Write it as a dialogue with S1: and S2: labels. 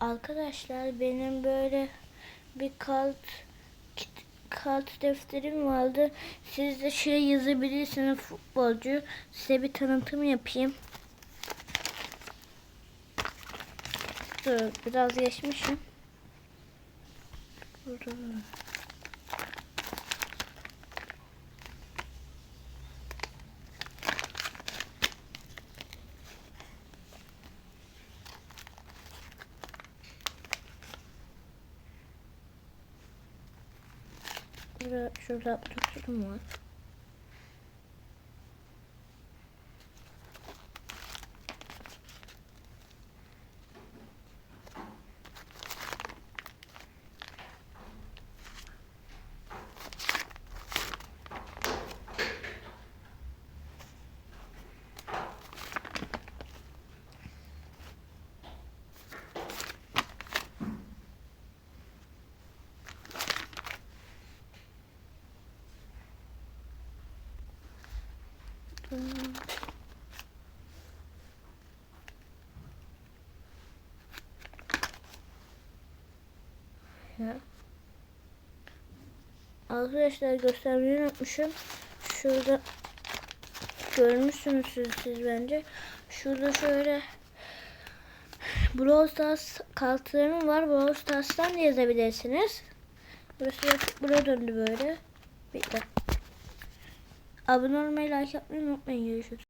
S1: Arkadaşlar benim böyle bir kalt kalt defterim vardı. Siz de şey yazabilirsiniz futbolcu. Size bir tanıtım yapayım. Dur biraz geçmişim. Dur. Şurada, şurada tuttum var. Ya. Arkadaşlar göstermeyi unutmuşum. Şurada görmüşsünüz siz, siz bence. Şurada şöyle Brawl Stars kartlarım var. Brawl Stars'tan yazabilirsiniz. Burası buraya döndü böyle. Bitti. Abone olmayı, like yapmayı unutmayın. Görüşürüz.